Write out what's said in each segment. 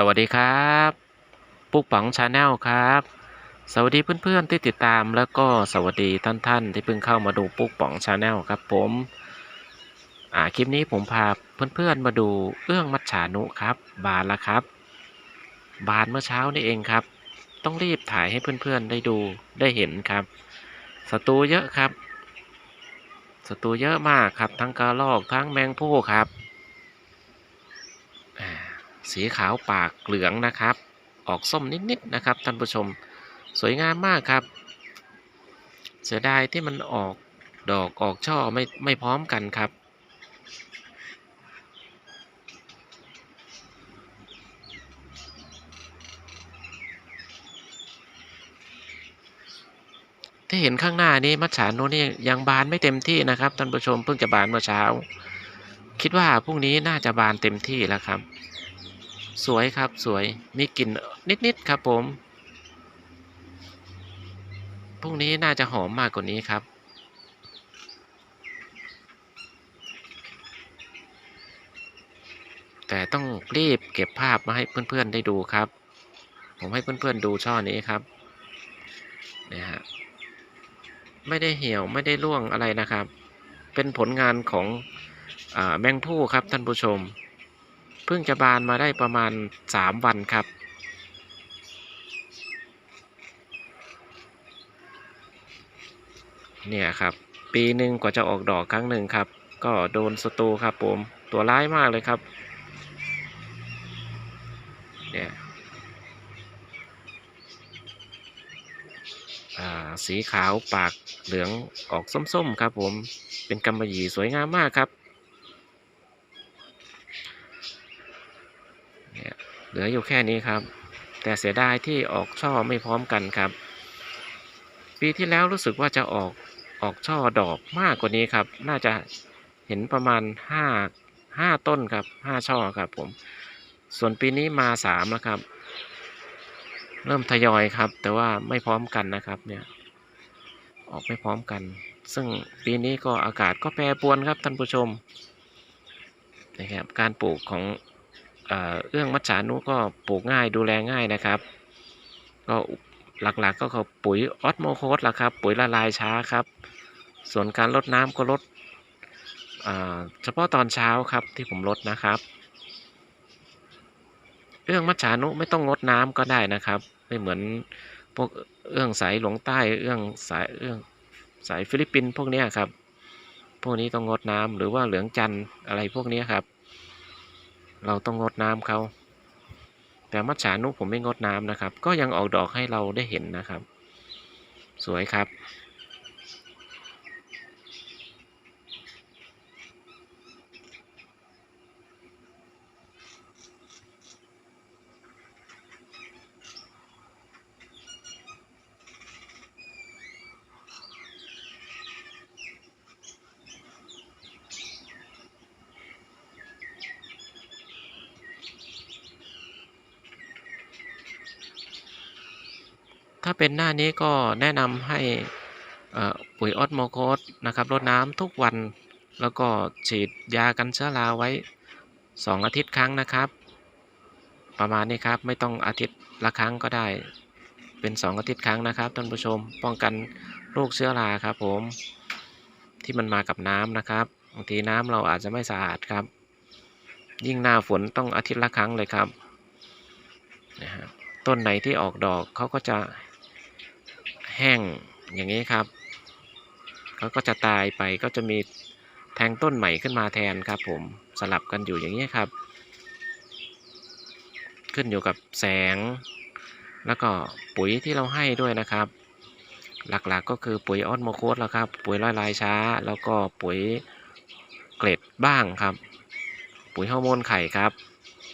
สวัสดีครับปุ๊กป๋องชาแนลครับ สวัสดีเพื่อนๆที่ติดตามแล้วก็สวัสดีท่านๆ ที่เพิ่งเข้ามาดูปุ๊กป๋องชาแนลครับผมอ่าคลิปนี้ผมพาเพื่อนๆมาดูเอื้องมัจฉานุครับ บานแล้วครับ บานเมื่อเช้านี่เองครับ ต้องรีบถ่ายให้เพื่อนๆได้ดูได้เห็นครับศัตรูเยอะครับศัตรูเยอะมากครับ ทั้งกระรอกทั้งแมงผู้ครับอ่า สีขาวปากเหลืองนะครับ ออกส้มนิดๆนะครับท่านผู้ชมสวยงามมากครับ เสียดายที่มันออกดอกออกช่อไม่ไม่พร้อมกันครับ ที่เห็นข้างหน้านี้มัจฉาโนนี่ยังบานไม่เต็มที่นะครับท่านผู้ชมเพิ่งจะบานเมื่อเช้า คิดว่าพรุ่งนี้น่าจะบานเต็มที่แล้วครับ สวยครับสวยมีกลิ่นนิดๆครับผมพรุ่งนี้น่าจะหอมมากกว่านี้ครับ แต่ต้องรีบเก็บภาพมาให้เพื่อนๆได้ดูครับ ผมให้เพื่อนๆดูช่อนี้ครับนี่ฮะไม่ได้เหี่ยวไม่ได้ร่วงอะไรนะครับ เป็นผลงานของอแมงผู้ครับท่านผู้ชม เพิ่งจะบานมาได้ประมาณ 3 วันครับ เนี่ยครับ ปีหนึ่งกว่าจะออกดอกครั้งหนึ่งครับ ก็โดนศัตรูครับผมตัวร้ายมากเลยครับ เนี่ยสีขาวปากเหลืองออกส้มๆครับผมเป็นกำมะหยี่สวยงามมากครับ เหลืออยู่แค่นี้ครับ แต่เสียดายที่ออกช่อไม่พร้อมกันครับ ปีที่แล้วรู้สึกว่าจะออกออกช่อดอกมากกว่านี้ครับ น่าจะเห็นประมาณห้าห้าต้นครับห้าช่อครับผม ส่วนปีนี้มาสามแล้วครับ เริ่มทยอยครับ แต่ว่าไม่พร้อมกันนะครับเนี่ย ออกไม่พร้อมกัน ซึ่งปีนี้ก็อากาศก็แปรปรวนครับท่านผู้ชมนะครับการปลูกของ เอ่อเอื้องมัจฉานุก็ปลูกง่ายดูแลง่ายนะครับ ก็หลักๆก็คือปุ๋ยออสโมโคสละครับ ปุ๋ยละลายช้าครับ ส่วนการลดน้ำก็ลดอ่าเฉพาะตอนเช้าครับที่ผมลดนะครับ เอื้องมัจฉานุไม่ต้องงดน้ำก็ได้นะครับ ไม่เหมือนพวกเอื้องสายหลงใต้เอื้องสายเอื้องสายฟิลิปปินส์พวกเนี้ยครับ พวกนี้ต้องงดน้ำหรือว่าเหลืองจันทร์อะไรพวกเนี้ยครับ เราต้องงดน้ำเขาแต่มัจฉานุผมไม่งดน้ำนะครับ ก็ยังออกดอกให้เราได้เห็นนะครับ สวยครับ ถ้าเป็นหน้านี้ก็แนะนำให้ปุ๋ยออสโมโคสนะครับรดน้ำทุกวัน แล้วก็ฉีดยากันเชื้อราไว้ 2 อาทิตย์ครั้งนะครับ ประมาณนี้ครับไม่ต้องอาทิตย์ละครั้งก็ได้ เป็น 2 อาทิตย์ครั้งนะครับท่านผู้ชมป้องกันโรคเชื้อราครับผมที่มันมากับน้ำนะครับบางทีน้ำเราอาจจะไม่สะอาดครับ ยิ่งหน้าฝนต้องอาทิตย์ละครั้งเลยครับนะฮะต้นไหนที่ออกดอกเขาก็จะ แห้งอย่างนี้ครับเขาก็จะตายไปก็จะมีแทงต้นใหม่ขึ้นมาแทนครับ ผมสลับกันอยู่อย่างนี้ครับ ขึ้นอยู่กับแสง แล้วก็ปุ๋ยที่เราให้ด้วยนะครับ หลักๆกก็คือปุ๋ยออสโมโคสแล้วครับ ปุ๋ยละลายช้า แล้วก็ปุ๋ยเกล็ดบ้างครับ ปุ๋ยฮอร์โมนไข่ครับ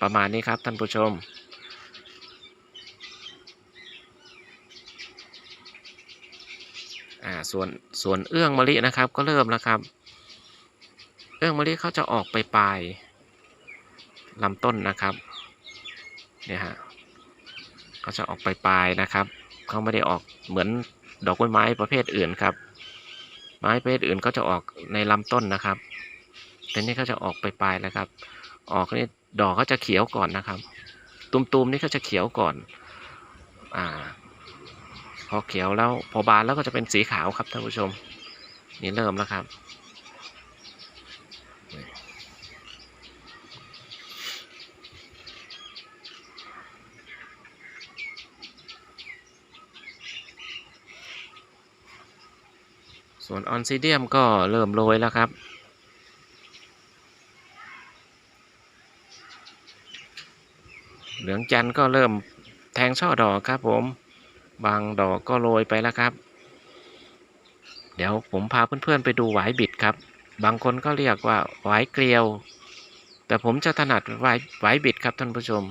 ประมาณนี้ครับท่านผู้ชม อ่า ส่วนส่วนเอื้องมะลินะครับ ก็เริ่มแล้วครับ เอื้องมะลิเขาจะออกไปปลายลำต้นนะครับเนี่ยฮะเขาจะออกไปปลายนะครับเขาไม่ได้ออกเหมือนดอกกล้วยไม้ประเภทอื่นครับ ไม้ประเภทอื่นเขาจะออกในลำต้นนะครับแต่นี่เขาจะออกไปปลายแล้วครับ ออกนี่ดอกเขาจะเขียวก่อนนะครับ ตุมๆนี่ก็จะเขียวก่อน อ่า พอเขียวแล้วพอบานแล้วก็จะเป็นสีขาวครับท่านผู้ชม นี่เริ่มแล้วครับ ส่วนออนซิเดียมก็เริ่มโรยแล้วครับเหลืองจันทร์ก็เริ่มแทงช่อดอกครับผม บางดอกก็โรยไปแล้วครับ เดี๋ยวผมพาเพื่อนๆไปดูหวายบิดครับ บางคนก็เรียกว่าหวายเกลียว แต่ผมจะถนัดหวายหวายบิดครับท่านผู้ชม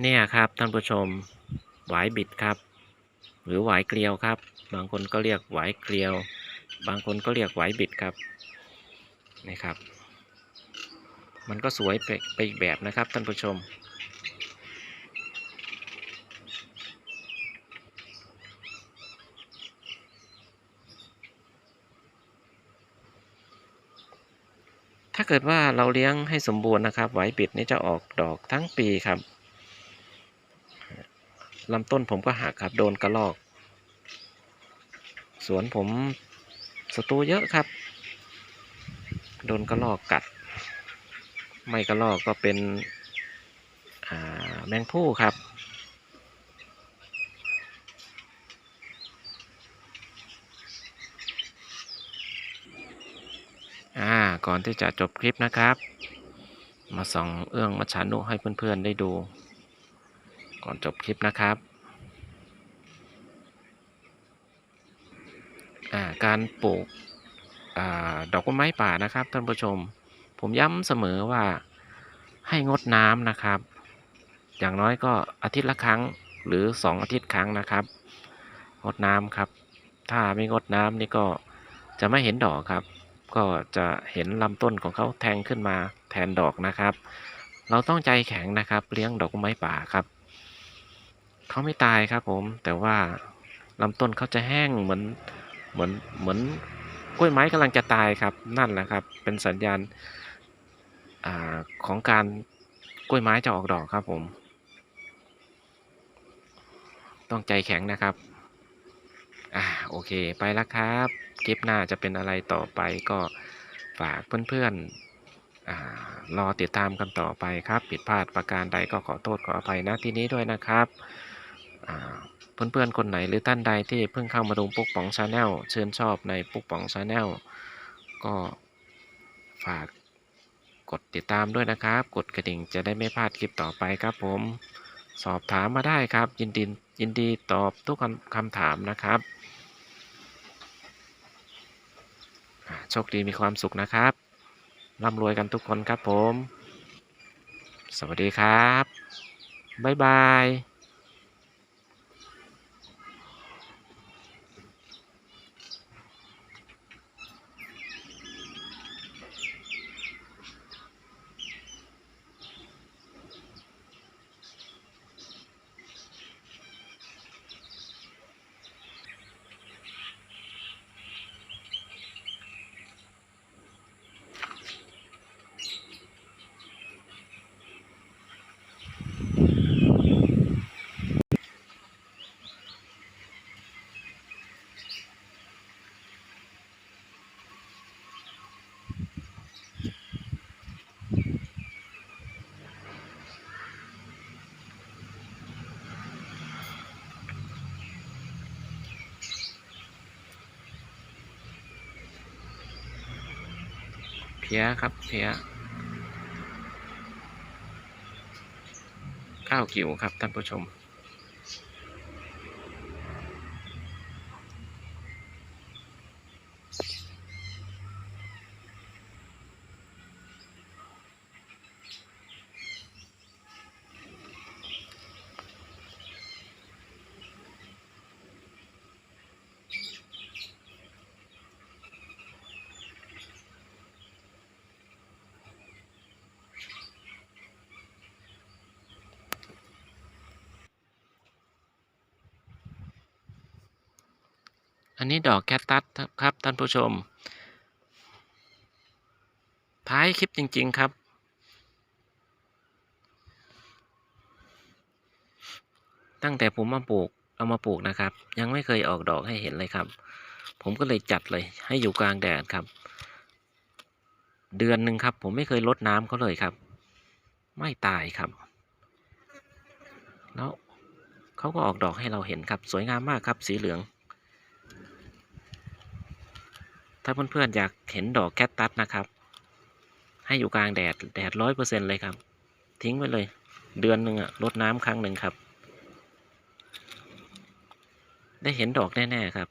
เนี่ยครับท่านผู้ชมหวายบิดครับ หรือหวายเกลียวครับ บางคนก็เรียกหวายเกลียว บางคนก็เรียกหวายบิดครับนี่ครับ มันก็สวยไปไปอีกแบบนะครับท่านผู้ชม ถ้าเกิดว่าเราเลี้ยงให้สมบูรณ์นะครับไหวบิดนี่จะออกดอกทั้งปีครับลำต้นผมก็หักครับโดนกระลอก สวนผมศัตรูเยอะครับ โดนกระลอกกัด ไม่กระลอกก็เป็นแมงผู้ครับ อ่า ก่อนที่จะจบคลิปนะครับ มาส่องเอื้องมัชานุให้เพื่อนๆได้ดู ก่อนจบคลิปนะครับ อ่า การปลูกอดอกไม้ป่านะครับท่านผู้ชม ผมย้ำเสมอว่าให้งดน้ำนะครับ อย่างน้อยก็อาทิตย์ละครั้งหรือสองอาทิตย์ครั้งนะครับ งดน้ำครับ ถ้าไม่งดน้ำนี่ก็จะไม่เห็นดอกครับ ก็จะเห็นลำต้นของเขาแทงขึ้นมาแทนดอกนะครับ เราต้องใจแข็งนะครับ เลี้ยงดอกไม้ป่าครับเขาไม่ตายครับผม แต่ว่าลำต้นเขาจะแห้งเหมือนเหมือนเหมือนกล้วยไม้กำลังจะตายครับ นั่นแหละครับ เป็นสัญญาณ อของการกล้วยไม้จะออกดอกครับผม ต้องใจแข็งนะครับอ่าโอเคไปแล้วครับคลิปหน้าจะเป็นอะไรต่อไปก็ฝากเพื่อนๆอ่ารอติดตามกันต่อไปครับ ผิดพลาดประการใดก็ขอโทษขออภัยณที่นี้ด้วยนะครับอ่าเพื่อนๆคนไหนหรือท่านใดที่เพิ่งเข้ามาดูปุ๊กป๋องชาแนลเชิญชอบในปุ๊กป๋องชาแนลก็ฝาก กดติดตามด้วยนะครับ กดกระดิ่งจะได้ไม่พลาดคลิปต่อไปครับผม สอบถามมาได้ครับ ยินดียินดีตอบทุกคำคำถามนะครับโชคดีมีความสุขนะครับร่ำรวยกันทุกคนครับผม สวัสดีครับ บ๊ายบาย พียครับเพียข้าวกิ่วครับท่านผู้ชม อันนี้ดอกแคตตัสครับท่านผู้ชมพท้ายคลิปจริง ๆ ครับ ตั้งแต่ผมมาปลูกเอามาปลูกนะครับ ยังไม่เคยออกดอกให้เห็นเลยครับ ผมก็เลยจัดเลยให้อยู่กลางแดดครับ เดือนหนึ่งครับ ผมไม่เคยลดน้ำเขาเลยครับ ไม่ตายครับ แล้วเขาก็ออกดอกให้เราเห็นครับ สวยงามมากครับสีเหลือง ถ้าเพื่อนๆอยากเห็นดอกแคตตัสนะครับ ให้อยู่กลางแดดแดดร้อยเปอร์เซ็นเลยครับ ทิ้งไว้เลย เดือนหนึ่งอะรดน้ำครั้งหนึ่งครับ ได้เห็นดอกแน่ๆครับ